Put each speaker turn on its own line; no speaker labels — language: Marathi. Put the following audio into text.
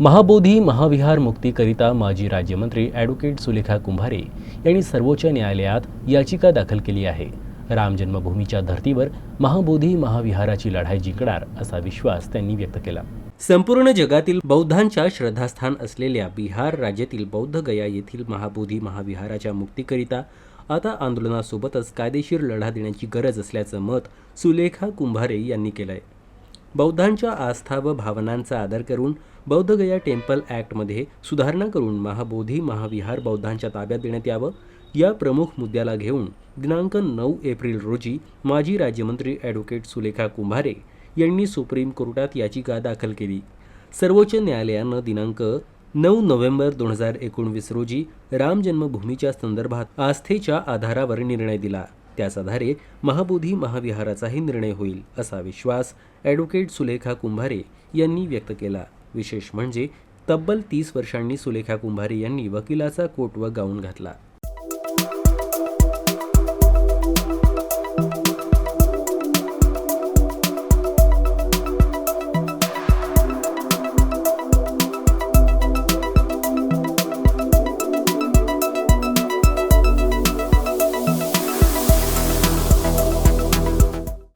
महाबोधी महाविहार मुक्तीकरिता माजी राज्यमंत्री ॲडव्होकेट सुलेखा कुंभारे यांनी सर्वोच्च न्यायालयात याचिका दाखल केली आहे. राम जन्मभूमीच्या धर्तीवर महाबोधी महाविहाराची लढाई जिंकणार असा विश्वास त्यांनी व्यक्त केला. संपूर्ण जगातील बौद्धांच्या श्रद्धास्थान असलेल्या बिहार राज्यातील बौद्ध गया येथील महाबोधी महाविहाराच्या मुक्तीकरिता आता आंदोलनासोबतच कायदेशीर लढा देण्याची गरज असल्याचं मत सुलेखा कुंभारे यांनी केलंय. बौद्धांच्या आस्था व भावनांचा आदर करून बौद्धगया टेम्पल ॲक्टमध्ये सुधारणा करून महाबोधी महाविहार बौद्धांच्या ताब्यात देण्यात यावं. या प्रमुख मुद्द्याला घेऊन दिनांक नऊ एप्रिल रोजी माजी राज्यमंत्री ॲडव्होकेट सुलेखा कुंभारे यांनी सुप्रीम कोर्टात याचिका दाखल केली. सर्वोच्च न्यायालयानं दिनांक नऊ नोव्हेंबर दोन हजार एकोणवीस रोजी राम जन्मभूमीच्या संदर्भात आस्थेच्या आधारावर निर्णय दिला. त्याच आधारे महाबोधी महाविहाराचाही निर्णय होईल असा विश्वास ॲडव्होकेट सुलेखा कुंभारे यांनी व्यक्त केला. विशेष म्हणजे तब्बल तीस वर्षांनी सुलेखा कुंभारे यांनी वकिलाचा कोट व गाऊन घातला.